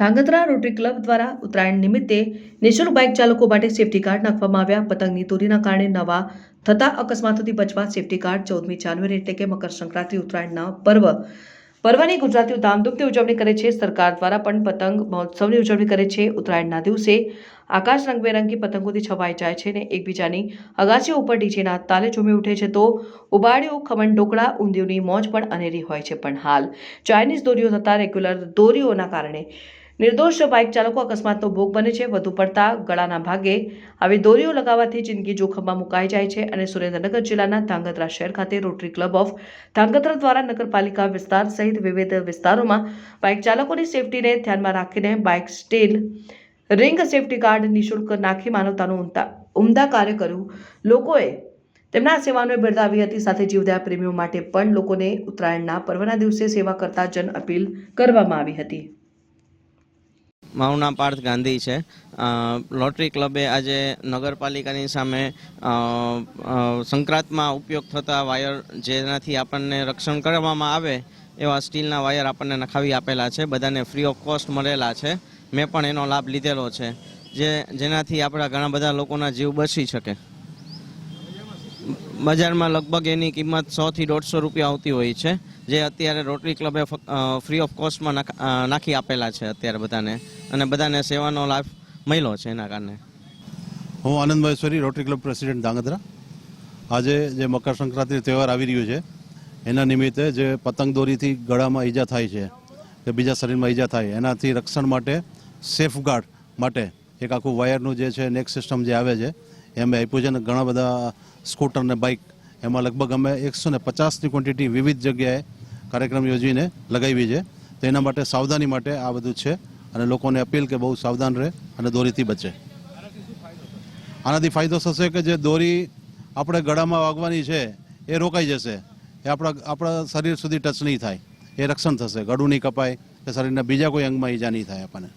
Dhrangadhra rotary club દ્વારા ઉત્તરાયણ નિમિત્તે નિઃશુલ્ક બાઇક ચાલકો માટે સેફટી કાર્ડ નાખવામાં આવ્યા. પતંગની દોરીના કારણે નવા થતા અકસ્માતોથી બચવા સેફટી કાર્ડ ચૌદમી જાન્યુઆરી એટલે કે મકર સંક્રાંતિ ઉત્તરાયણના પર્વ. પર્વની ગુજરાતીઓ ધામધૂમથી ઉજવણી કરે છે. સરકાર દ્વારા પણ પતંગ મહોત્સવની ઉજવણી કરે છે. ઉત્તરાયણના દિવસે આકાશ રંગબેરંગી પતંગોથી છવાઈ જાય છે અને એકબીજાની અગાસીઓ ઉપર ડીજેના તાલે ઝૂમી ઉઠે છે તો ઉબાડિયું ખમણ ઢોકળા, ઊંધિયુંની મોજ પણ અનેરી હોય છે પણ હાલ. ચાઇનીઝ દોરીઓ થતાં રેગ્યુલર દોરીઓના કારણે નિર્દોષ બાઇક ચાલકો અકસ્માતનો ભોગ બને છે. વધુ પડતા ગળાના ભાગે આવી દોરીઓ લગાવવાથી જિંદગી જોખમમાં મુકાઈ જાય છે અને સુરેન્દ્રનગર જિલ્લાના ધાંગધ્રા શહેર ખાતે રોટરી ક્લબ ઓફ ધાંગધ્રા દ્વારા નગરપાલિકા વિસ્તાર સહિત વિવિધ વિસ્તારોમાં બાઇક ચાલકોની સેફટીને ધ્યાનમાં રાખીને bike steel ring safety card નિઃશુલ્ક નાખી માનવતાનું ઉમદા ઉમદા કાર્ય. કર્યું લોકોએ તેમના સેવાને બિરદાવી હતી. સાથે જીવદયા પ્રેમીઓ માટે પણ લોકોને ઉત્તરાયણના પર્વના દિવસે સેવા કરતા જન અપીલ કરવામાં આવી હતી. મારું નામ પાર્થ ગાંધી છે. લોટરી ક્લબે આજે નગરપાલિકાની સામે સંક્રાંતમાં ઉપયોગ થતા વાયર જેનાથી આપણને રક્ષણ કરવામાં આવે એવા સ્ટીલના વાયર આપણને નખાવી આપેલા છે. બધાને ફ્રી ઓફ કોસ્ટ મળેલા છે. મેં પણ એનો લાભ લીધેલો છે. જે, જેનાથી આપણા ઘણા બધા લોકોના જીવ બચી શકે. બજારમાં લગભગ એની કિંમત સોથી દોઢસો રૂપિયા આવતી હોય છે. જે અત્યારે રોટરી ક્લબે ફ્રી ઓફ કોસ્ટમાં નાખી આપેલા છે અત્યારે બધાને. અને બધાને સેવાનો લાભ મળ્યો છે એના કારણે. હું Anand Maheshwari Rotary club president Dhrangadhra. આજે જે મકર સંક્રાંતિ તહેવાર આવી રહ્યો છે, એના નિમિત્તે જે પતંગ દોરીથી ગળામાં ઈજા થાય છે, કે બીજા શરીરમાં ઈજા થાય, એનાથી રક્ષણ માટે સેફગાર્ડ માટે એક આખું વાયરનું જે છે નેક સિસ્ટમ જે આવે છે, એમ આપ્યું છે અને ઘણા બધા સ્કૂટર ને બાઇક એમાં લગભગ અમે એકસો ને પચાસની ક્વોન્ટિટી વિવિધ જગ્યાએ કાર્યક્રમ યોજીને લગાવી છે. તો એના માટે સાવધાની માટે આ બધું છે. અને લોકોને અપીલ કે બહુ સાવધાન રહે અને દોરીથી બચે. આનાથી ફાયદો થશે કે જે દોરી આપણે ગળામાં વાગવાની છે, એ રોકાઈ જશે. એ આપણા આપણા શરીર સુધી ટચ નહીં થાય. એ રક્ષણ થશે. ગળું નહીં કપાય કે શરીરના બીજા કોઈ અંગમાં ઈજા નહીં થાય આપણને.